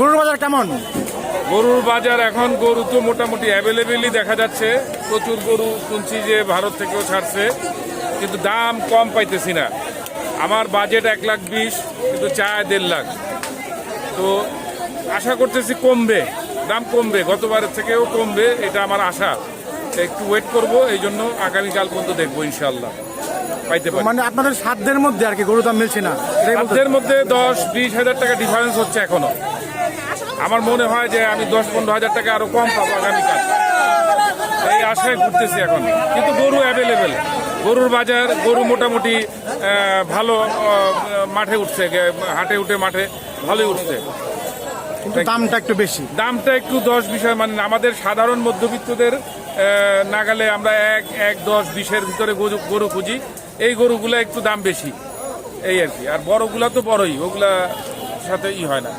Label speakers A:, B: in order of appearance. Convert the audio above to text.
A: গরুর বাজার কেমন?
B: গরুর বাজার এখন গরু তো মোটামুটি অ্যাভেলেবেলই দেখা যাচ্ছে। প্রচুর গরু শুনছি যে ভারত থেকেও ছাড়ছে, কিন্তু দাম কম পাইতেছি না। আমার বাজেট এক লাখ বিশ, কিন্তু চায় দেড় লাখ। তো আশা করতেছি কমবে, দাম কমবে, গতবারের থেকেও কমবে, এটা আমার আশা। একটু ওয়েট করব এই জন্য আগামীকাল পর্যন্ত দেখব ইনশাল্লাহ পাইতে পারি।
A: মানে আপনাদের সাধ্যের মধ্যে আর কি গরুর দাম মিলছে না?
B: সাধ্যের মধ্যে দশ বিশ হাজার টাকা ডিফারেন্স হচ্ছে এখনও। আমার মনে হয় যে আমি দশ পনেরো হাজার টাকা আরও কম পাবো আগামীকাল। এই আশায় ঘুরতেছি এখন। কিন্তু গরু অ্যাভেলেবেল গরুর বাজার গরু মোটামুটি ভালো মাঠে উঠছে হাটে উঠে মাঠে ভালোই উঠছে।
A: কিন্তু দামটা একটু বেশি।
B: দামটা একটু দশ বিষয় মানে আমাদের সাধারণ মধ্যবিত্তদের আহ, নাগালে আমরা এক এক দশ বিশের ভিতরে গরু গরু খুঁজি। এই গরুগুলো একটু দাম বেশি। এই আর কি। আর বড়গুলা তো বড়ই ওগুলা সাথে ই হয় না।